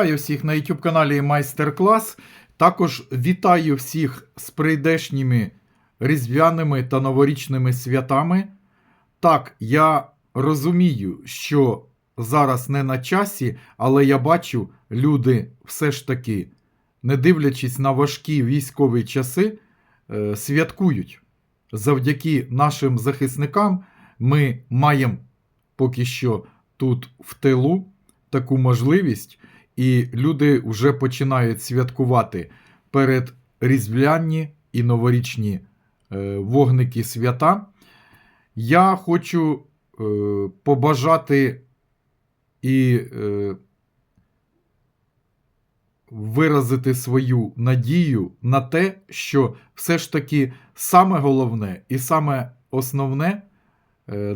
Вітаю всіх на YouTube каналі Майстер-клас. Також вітаю всіх з прийдешніми різдвяними та новорічними святами. Так, я розумію, що зараз не на часі, але я бачу, люди все ж таки, не дивлячись на важкі військові часи, е, святкують. Завдяки нашим захисникам ми маємо поки що тут в тилу таку можливість, і люди вже починають святкувати перед різдвяні і новорічні е, вогники свята. Я хочу е, побажати і е, виразити свою надію на те, що все ж таки саме головне і саме основне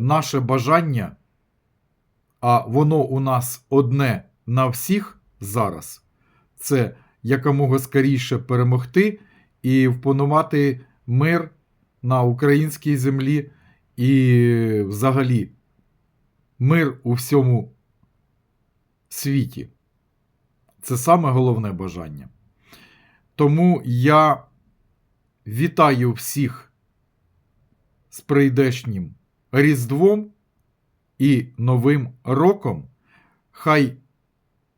наше бажання, а воно у нас одне на всіх зараз, це якомога скоріше перемогти і впанувати мир на українській землі і взагалі мир у всьому світі. Це саме головне бажання. Тому я вітаю всіх з прийдешнім Різдвом і Новим роком. Хай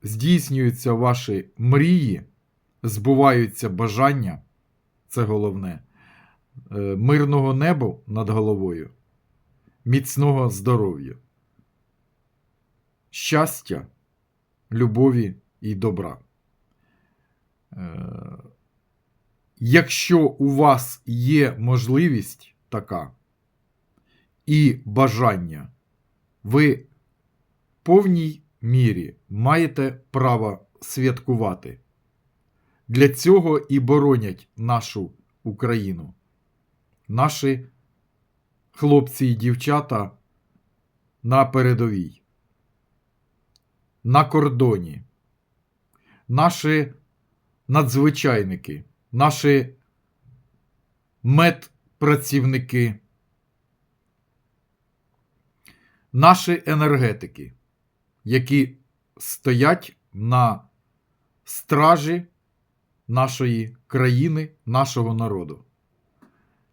здійснюються ваші мрії, збуваються бажання. Це головне. Е, Мирного неба над головою, міцного здоров'я, щастя, любові і добра. Е, Якщо у вас є можливість така і бажання, ви повній мірі маєте право святкувати. Для цього і боронять нашу Україну. Наші хлопці і дівчата на передовій, на кордоні, наші надзвичайники, наші медпрацівники, наші енергетики, які стоять на стражі нашої країни, нашого народу.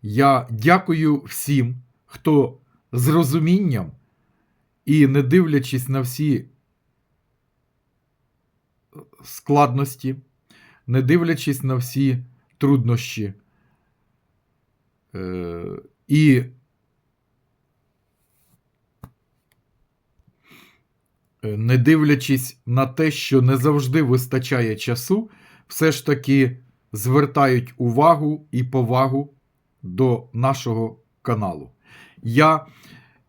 Я дякую всім, хто з розумінням і не дивлячись на всі складності, не дивлячись на всі труднощі, е, і не дивлячись на те, що не завжди вистачає часу, все ж таки звертають увагу і повагу до нашого каналу. Я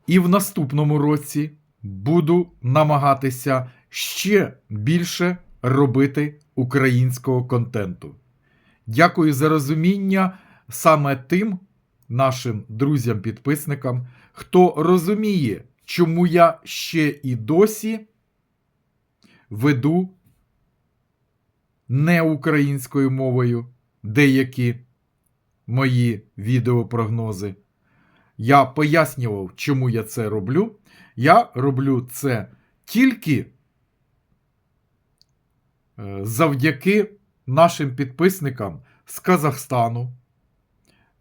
і в наступному році буду намагатися ще більше робити українського контенту. Дякую за розуміння саме тим нашим друзям-підписникам, хто розуміє, чому я ще і досі веду не українською мовою деякі мої відеопрогнози. Я пояснював, чому я це роблю. Я роблю це тільки е, завдяки нашим підписникам з Казахстану,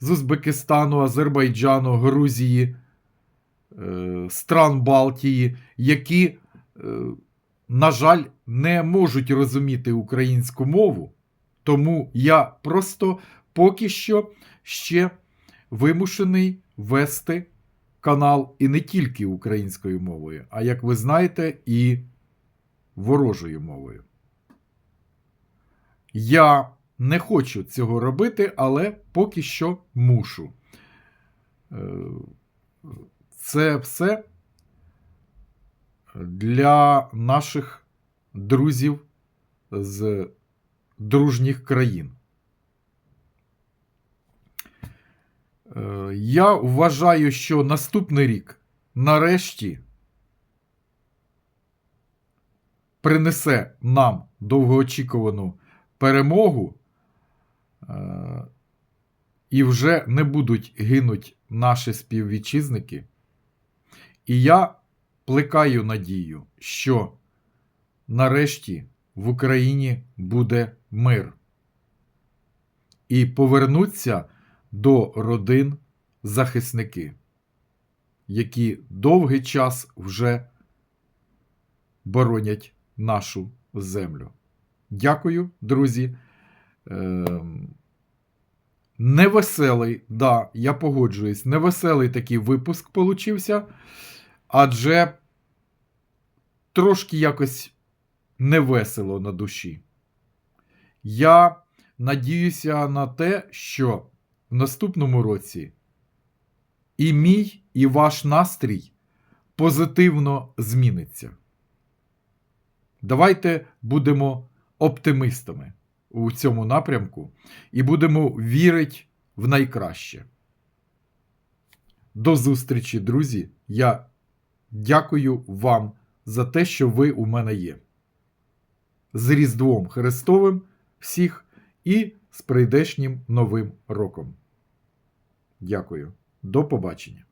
з Узбекистану, Азербайджану, Грузії, стран Балтії, які, е, на жаль, не можуть розуміти українську мову. Тому я просто поки що ще вимушений вести канал і не тільки українською мовою, а як ви знаєте, і ворожою мовою. Я не хочу цього робити, але поки що мушу. Це все для наших друзів з дружніх країн. Е, Я вважаю, що наступний рік нарешті принесе нам довгоочікувану перемогу, е, і вже не будуть гинуть наші співвітчизники. І я плекаю надію, що нарешті в Україні буде мир. І повернуться до родин захисники, які довгий час вже боронять нашу землю. Дякую, друзі. Ем, Невеселий, да, я погоджуюсь, невеселий такий випуск получився, адже трошки якось невесело на душі. Я надіюся на те, що в наступному році і мій, і ваш настрій позитивно зміниться. Давайте будемо оптимистами у цьому напрямку і будемо вірити в найкраще. До зустрічі, друзі. Я дякую вам за те, що ви у мене є. З Різдвом Христовим всіх і з прийдешнім Новим роком. Дякую. До побачення.